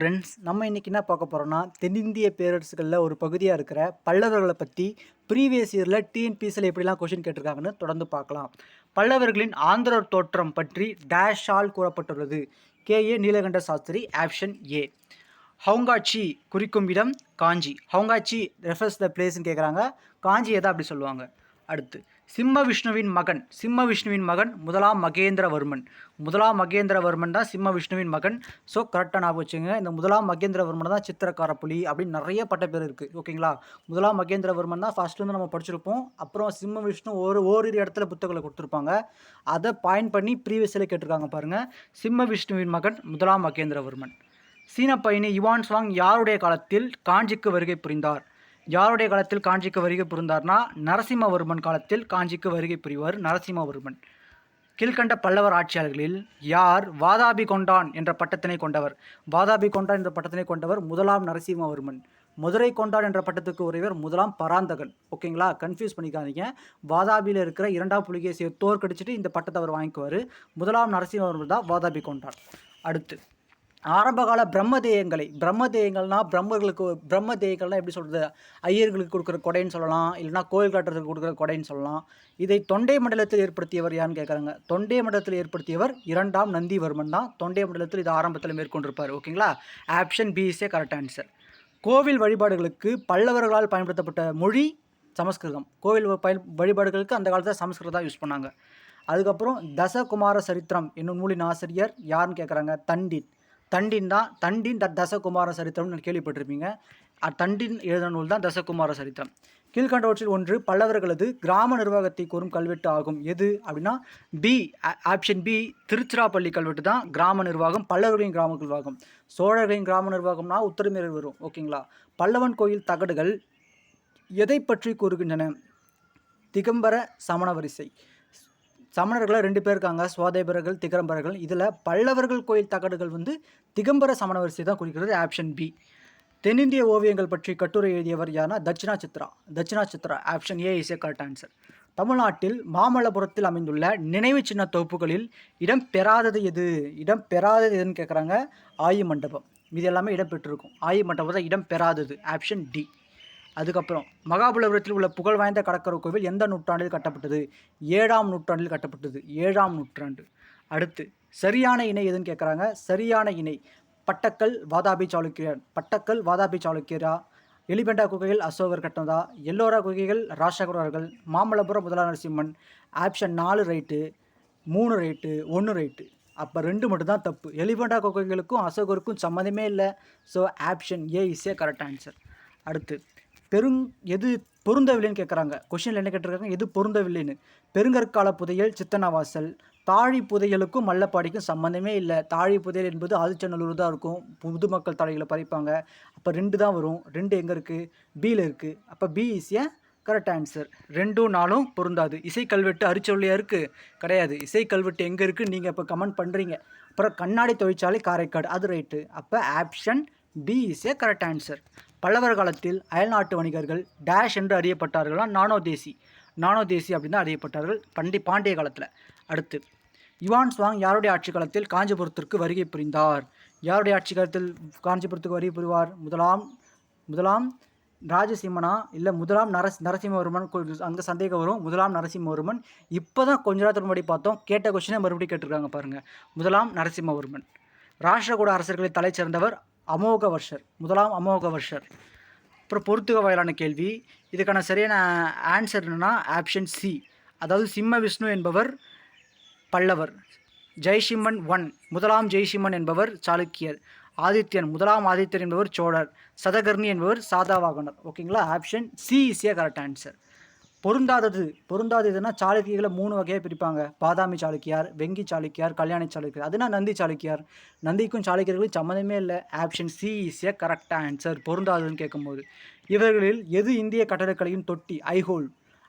Friends நம்ம இன்றைக்கி என்ன பார்க்க போகிறோம்னா தென்னிந்திய பேரரசுகளில் ஒரு பகுதியாக இருக்கிற பல்லவர்களை பற்றி ப்ரீவியஸ் இயரில் டிஎன்பிசியில் எப்படிலாம் கொஷின் கேட்டிருக்காங்கன்னு தொடர்ந்து பார்க்கலாம். பல்லவர்களின் ஆந்திரர் தோற்றம் பற்றி டேஷால் கூறப்பட்டுள்ளது. KA Nilakanta Sastri option A ஹவுங்காட்சி குறிக்கும் இடம் காஞ்சி. ஹவுங்காட்சி ரெஃபர்ஸ் த பிளேஸ்னு கேட்குறாங்க காஞ்சி எதை அப்படி சொல்லுவாங்க. அடுத்து சிம்ம விஷ்ணுவின் மகன். சிம்ம விஷ்ணுவின் மகன் முதலாம் மகேந்திரவர்மன். முதலாம் மகேந்திரவர்மன் தான் சிம்ம விஷ்ணுவின் மகன் ஸோ கரெக்டாக ஞாபகம் வச்சுங்க இந்த முதலாம் மகேந்திரவர்மன் தான் சித்திரக்கார புலி அப்படின்னு நிறைய பட்ட பேர் இருக்குது ஓகேங்களா முதலாம் மகேந்திரவர்மன் தான் ஃபர்ஸ்ட்லேருந்து நம்ம படிச்சிருப்போம். அப்புறம் சிம்ம விஷ்ணு ஒரு ஓரிரு இடத்துல புத்தகங்களை கொடுத்துருப்பாங்க. அதை பாயிண்ட் பண்ணி ப்ரீவியஸில் கேட்டிருக்காங்க பாருங்கள் சிம்ம விஷ்ணுவின் மகன் முதலாம் மகேந்திரவர்மன். சீன பயணி யுவான் சுவாங் யாருடைய காலத்தில் காஞ்சிக்கு வருகை புரிந்தார்? யாருடைய காலத்தில் காஞ்சிக்கு வருகை புரிந்தார்னா நரசிம்மவர்மன் காலத்தில் காஞ்சிக்கு வருகை புரிவார் நரசிம்மவர்மன். கீழ்கண்ட பல்லவர் ஆட்சியாளர்களில் யார் வாதாபி கொண்டான் என்ற பட்டத்தினை கொண்டவர்? வாதாபி கொண்டான் என்ற பட்டத்தினை கொண்டவர் முதலாம் நரசிம்மவர்மன். மதுரை கொண்டான் என்ற பட்டத்துக்கு உரியவர் முதலாம் பராந்தகன். ஓகேங்களா கன்ஃபியூஸ் பண்ணிக்காதீங்க. வாதாபியில் இருக்கிற இரண்டாம் புலிகேசியை தோற்கடிச்சிட்டு இந்த பட்டத்தை அவர் வாங்கிக்குவார். முதலாம் நரசிம்மவர்மன் தான் வாதாபி கொண்டான். அடுத்து. ஆரம்பகால பிரம்மதேயங்களை பிரம்மதேயங்கள்னா பிரம்மர்களுக்கு பிரம்மதேயங்கள்லாம் எப்படி சொல்கிறது ஐயர்களுக்கு கொடுக்குற கொடைன்னு சொல்லலாம் இல்லைனா கோயில் காட்டுறதுக்கு கொடுக்குற கொடைன்னு சொல்லலாம். இதை தொண்டை மண்டலத்தில் ஏற்படுத்தியவர் யான்னு கேட்குறாங்க. தொண்டை மண்டலத்தில் ஏற்படுத்தியவர் இரண்டாம் நந்திவர்மன் தான். தொண்டை மண்டலத்தில் இது ஆரம்பத்தில் மேற்கொண்டிருப்பார் ஓகேங்களா option B is correct answer கோவில் வழிபாடுகளுக்கு பல்லவர்களால் பயன்படுத்தப்பட்ட மொழி சமஸ்கிருதம். கோவில் பயன் வழிபாடுகளுக்கு அந்த காலத்தில் சமஸ்கிருதம் யூஸ் பண்ணாங்க. அதுக்கப்புறம் தசகுமார சரித்திரம் என்னும் நூலின் ஆசிரியர் யாருன்னு கேட்குறாங்க? தண்டின். தண்டின் தான் தண்டின் த தசகுமார சரித்திரம்னு கேள்விப்பட்டிருப்பீங்க. தண்டின் எழுதின நூல் தான் தசகுமார சரித்திரம். கீழ்கண்டவற்றில் ஒன்று பல்லவர்களது கிராம நிர்வாகத்தை கூறும் கல்வெட்டு ஆகும். எது அப்படின்னா பி ஆப்ஷன் பி திருச்சிராப்பள்ளி கல்வெட்டு தான் கிராம நிர்வாகம் பல்லவர்களின் கிராம நிர்வாகம். சோழர்களின் கிராம நிர்வாகம்னா உத்தரமேரர் வரும். ஓகேங்களா பல்லவன் கோயில் தகடுகள் எதை பற்றி கூறுகின்றன? திகம்பர சமண வரிசை. சமணர்களில் ரெண்டு பேர் இருக்காங்க. சுவாதேபர்கள் திகம்பரர்கள். இதில் பல்லவர்கள் கோயில் தகடுகள் வந்து திகம்பர சமண வரிசை தான் குறிக்கிறது. ஆப்ஷன் பி தென்னிந்திய ஓவியங்கள் பற்றி கட்டுரை எழுதியவர் யாருன்னா Dakshina Chitra. Dakshina Chitra. Option A is A correct answer தமிழ்நாட்டில் மாமல்லபுரத்தில் அமைந்துள்ள நினைவு சின்ன தொகுப்புகளில் இடம் பெறாதது எது? இடம் பெறாதது எதுன்னு கேட்குறாங்க ஆயு மண்டபம். இது எல்லாமே இடம் பெற்றிருக்கும் ஆயு மண்டபம் தான் இடம் பெறாதது. ஆப்ஷன் டி அதுக்கப்புறம் மகாபலிபுரத்தில் உள்ள புகழ் வாய்ந்த கடற்கரை கோவில் எந்த நூற்றாண்டில் கட்டப்பட்டது? ஏழாம் நூற்றாண்டில் கட்டப்பட்டது. ஏழாம் நூற்றாண்டு. அடுத்து சரியான இணை எதுன்னு கேட்குறாங்க சரியான இணை. பட்டக்கல் வாதாபி சாளுக்கியர். பட்டக்கல் வாதாபி சாளுக்கியரா? எலிபெண்டா குகைகள் அசோகர் கட்டணதா எல்லோரா குகைகள் ராஷகுரர்கள் மாமல்லபுரம் முதலா நரசிம்மன். ஆப்ஷன் நாலு ரைட்டு மூணு ரைட்டு ஒன்று ரைட்டு. அப்போ ரெண்டு மட்டும்தான் தப்பு. எலிபெண்டா குகைகளுக்கும் அசோகருக்கும் சம்மந்தமே இல்லை. So option A is A correct answer அடுத்து பெருங் எது பொருந்தவில்லைன்னு கேட்குறாங்க கொஷினில் என்ன கேட்டிருக்காங்க? எது பொருந்தவில்லைன்னு. பெருங்கற்கால புதையல் சித்தனவாசல். தாழி புதையலுக்கும் மல்லப்பாடிக்கும் சம்மந்தமே இல்லை. தாழி புதையல் என்பது ஆதிச்சநல்லூர் தான் இருக்கும். பொதுமக்கள் தலைகளை பறிப்பாங்க. அப்போ ரெண்டு தான் வரும். ரெண்டு எங்கே இருக்குது பியில் இருக்குது அப்போ B is A correct answer ரெண்டும் நாளும் பொருந்தாது. இசை கல்வெட்டு அரிச்சொல்லியாக இருக்குது கிடையாது. இசை கல்வெட்டு எங்கே இருக்குது நீங்கள் இப்போ கமெண்ட் பண்ணுறீங்க அப்புறம் கண்ணாடி தொழிற்சாலை காரைக்காடு. அது ரைட்டு அப்போ option B. Is A correct answer பல்லவர் காலத்தில் அயல்நாட்டு வணிகர்கள் டேஷ் என்று அறியப்பட்டார்களா? நானோ தேசி நானோ தேசி அப்படின்னு தான் அறியப்பட்டார்கள். பண்டி பாண்டிய காலத்தில். அடுத்து யுவான் சுவாங் யாருடைய ஆட்சி காலத்தில் காஞ்சிபுரத்திற்கு வருகை புரிந்தார்? யாருடைய ஆட்சி காலத்தில் காஞ்சிபுரத்துக்கு வருகை புரிவார்? முதலாம் முதலாம் ராஜசிம்மனா? இல்லை முதலாம் நரஸ் நரசிம்மவர்மன்? அங்கே சந்தேகம் வரும். முதலாம் நரசிம்மவர்மன். இப்போ தான் கொஞ்ச நேரத்துக்கு முன்னாடி பார்த்தோம். கேட்ட கொஸ்டினே மறுபடியும் கேட்டிருக்காங்க பாருங்கள் முதலாம் நரசிம்மவர்மன். ராஷ்டிரகூட அரசர்களை தலை சேர்ந்தவர் அமோக வர்ஷர் முதலாம் அமோக வர்ஷர். அப்புறம் பொறுத்துக வயலான கேள்வி. இதுக்கான சரியான ஆன்சர் என்னென்னா ஆப்ஷன் சி அதாவது சிம்ம விஷ்ணு என்பவர் பல்லவர். ஜெய்சிம்மன் ஒன் முதலாம் ஜெய்சிம்மன் என்பவர் சாளுக்கியர். ஆதித்யன் முதலாம் ஆதித்யர் என்பவர் சோழர். சதகர்ணி என்பவர் சாதாவாகனர் ஓகேங்களா option C is A correct answer பொருந்தாதது. பொருந்தாததுன்னா சாளுக்கியர்களை மூணு வகையாக பிரிப்பாங்க. பாதாமி சாளுக்கியார் வெங்கி சாளுக்கியார் கல்யாணி சாளுக்கியார். அதுனா நந்தி சாளுக்கியார். நந்திக்கும் சாளுக்கியர்களுக்கும் சம்மந்தமே இல்லை. Option C is A correct answer பொருந்தாததுன்னு கேட்கும்போது. இவர்களில் எது இந்திய கட்டடக்கலையின் தொட்டி? ஐஹோல்.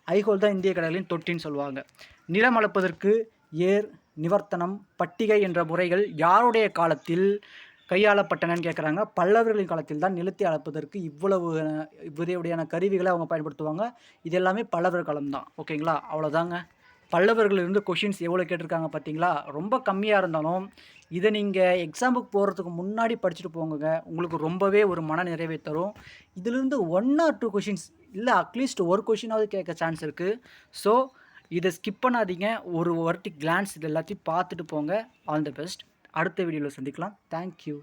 ஐஹோல் தான் இந்திய கடலின் தொட்டின்னு சொல்லுவாங்க. நிலம் அளப்பதற்கு ஏர் நிவர்த்தனம் பட்டிகை என்ற முறைகள் யாருடைய காலத்தில் கையாளப்பட்டனன்னு கேட்குறாங்க பல்லவர்களின் காலத்தில் தான் நிலத்தை அளப்பதற்கு இவ்வளவு விரைவுடையான கருவிகளை அவங்க பயன்படுத்துவாங்க. இது எல்லாமே பல்லவர் காலம் தான் ஓகேங்களா அவ்வளோதாங்க பல்லவர்களிலிருந்து கொஷின்ஸ் எவ்வளோ கேட்டிருக்காங்க பார்த்தீங்களா ரொம்ப கம்மியாக இருந்தாலும் இதை நீங்கள் எக்ஸாமுக்கு போகிறதுக்கு முன்னாடி படிச்சுட்டு போங்க உங்களுக்கு ரொம்பவே ஒரு மன நிறைவை தரும். இதிலிருந்து ஒன் ஆர் டூ கொஷின்ஸ் இல்லை அட்லீஸ்ட் ஒரு கொஷினாவது கேட்க சான்ஸ் இருக்குது ஸோ இதை ஸ்கிப் பண்ணாதீங்க. ஒரு வாட்டி கிளான்ஸ் இது எல்லாத்தையும் பார்த்துட்டு போங்க. ஆல் தி பெஸ்ட் அடுத்த வீடியோவில் சந்திக்கலாம். தேங்க்யூ